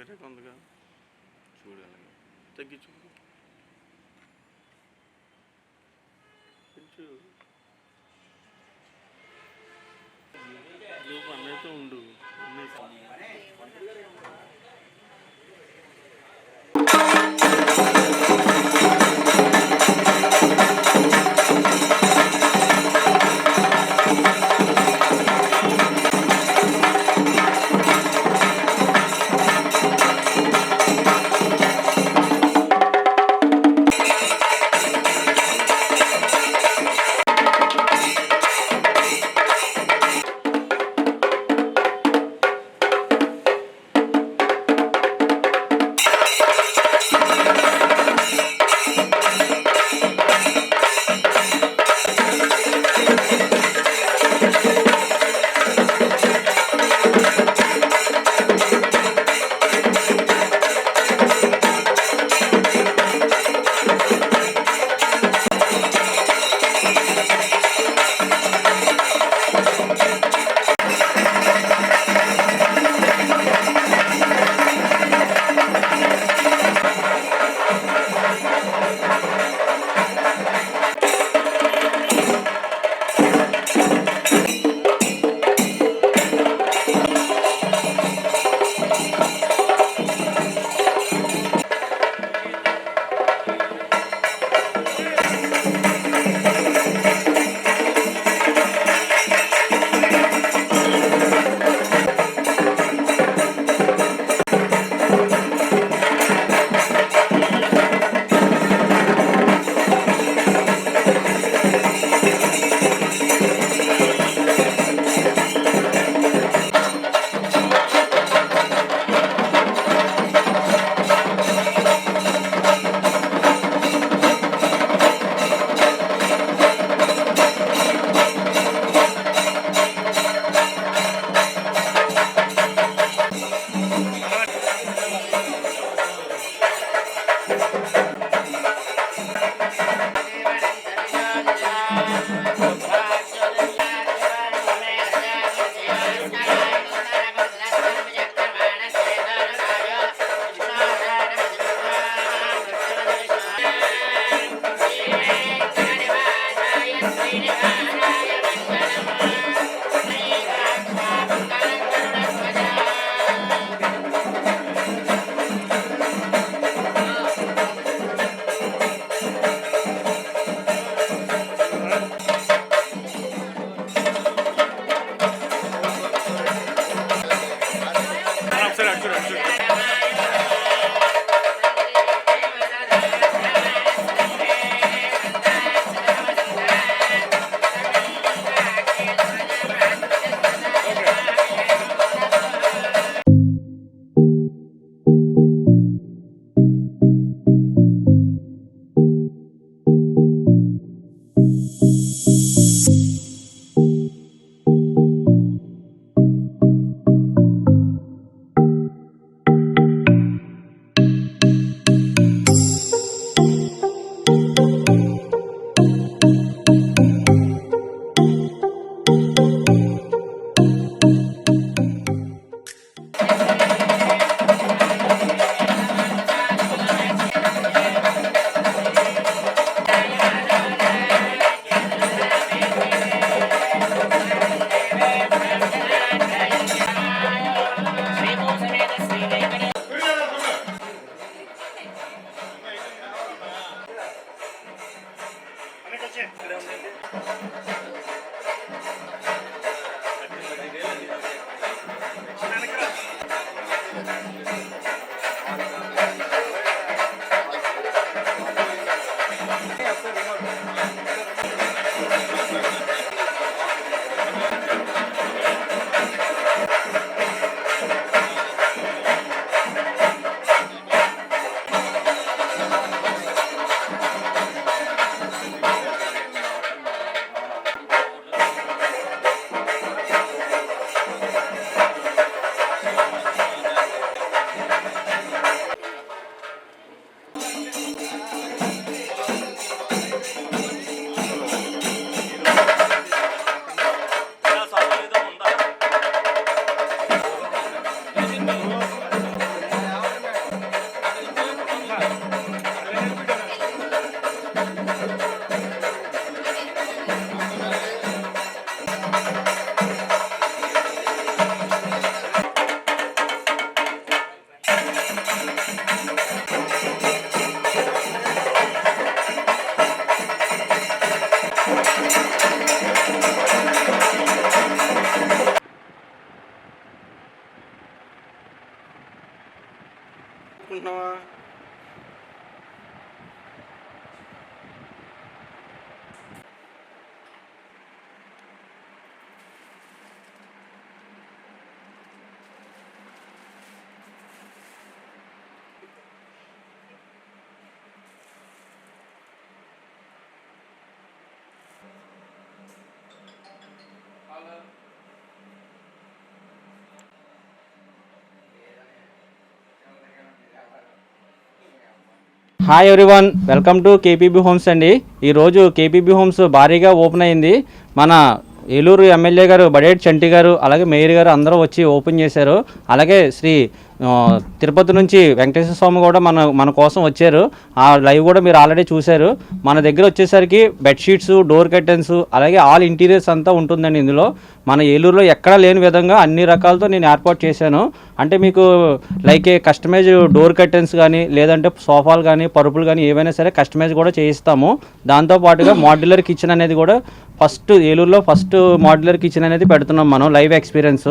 వేరే కొందగా చూడాలి తగ్గించు పెంచు Hacı. Hi everyone welcome to KPB homes అండి. ఈరోజు కేపీబీ హోమ్స్ భారీగా ఓపెన్ అయింది. మన ఏలూరు ఎమ్మెల్యే గారు బడేట్ చంటి గారు అలాగే మేయర్ గారు అందరూ వచ్చి ఓపెన్ చేశారు. అలాగే శ్రీ తిరుపతి నుంచి వెంకటేశ్వర స్వామి కూడా మన మన కోసం వచ్చారు. ఆ లైవ్ కూడా మీరు ఆల్రెడీ చూశారు. మన దగ్గర వచ్చేసరికి బెడ్షీట్స్ డోర్ కర్టెన్స్ అలాగే ఆల్ ఇంటీరియర్స్ అంతా ఉంటుందండి ఇందులో. మన ఏలూరులో ఎక్కడా లేని విధంగా అన్ని రకాలతో నేను ఏర్పాటు చేశాను. అంటే మీకు like a customise door curtains కానీ లేదంటే సోఫాలు కానీ పరుపులు కానీ ఏవైనా సరే కస్టమైజ్ కూడా చేయిస్తాము. దాంతోపాటుగా మాడ్యులర్ కిచెన్ అనేది కూడా ఫస్ట్ ఏలూరులో ఫస్ట్ మాడ్యులర్ కిచెన్ అనేది పెడుతున్నాం మనం లైవ్ ఎక్స్పీరియన్స్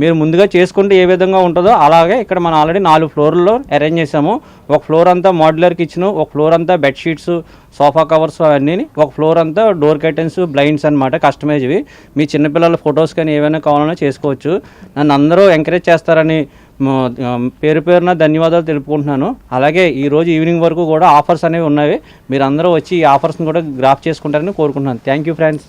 మీరు ముందుగా చేసుకుంటే ఏ విధంగా ఉంటుందో అలాగే ఇక్కడ మనం ఆల్రెడీ నాలుగు ఫ్లోర్లో అరేంజ్ చేసాము ఒక ఫ్లోర్ అంతా మాడ్యులర్ కిచెన్ ఒక ఫ్లోర్ అంతా బెడ్షీట్స్ సోఫా కవర్స్ అవన్నీ ఒక ఫ్లోర్ అంతా డోర్ కర్టెన్స్ బ్లైండ్స్ అనమాట కస్టమైజ్వి మీ చిన్నపిల్లల ఫొటోస్ కానీ ఏమైనా కావాలన్నా చేసుకోవచ్చు. నన్ను అందరూ ఎంకరేజ్ చేస్తారని పేరు పేరున ధన్యవాదాలు తెలుపుకుంటున్నాను. అలాగే ఈరోజు ఈవినింగ్ వరకు కూడా ఆఫర్స్ అనేవి ఉన్నాయి మీరు అందరూ వచ్చి ఈ ఆఫర్స్ని కూడా గ్రాఫ్ చేసుకుంటారని కోరుకుంటున్నాను. Thank you friends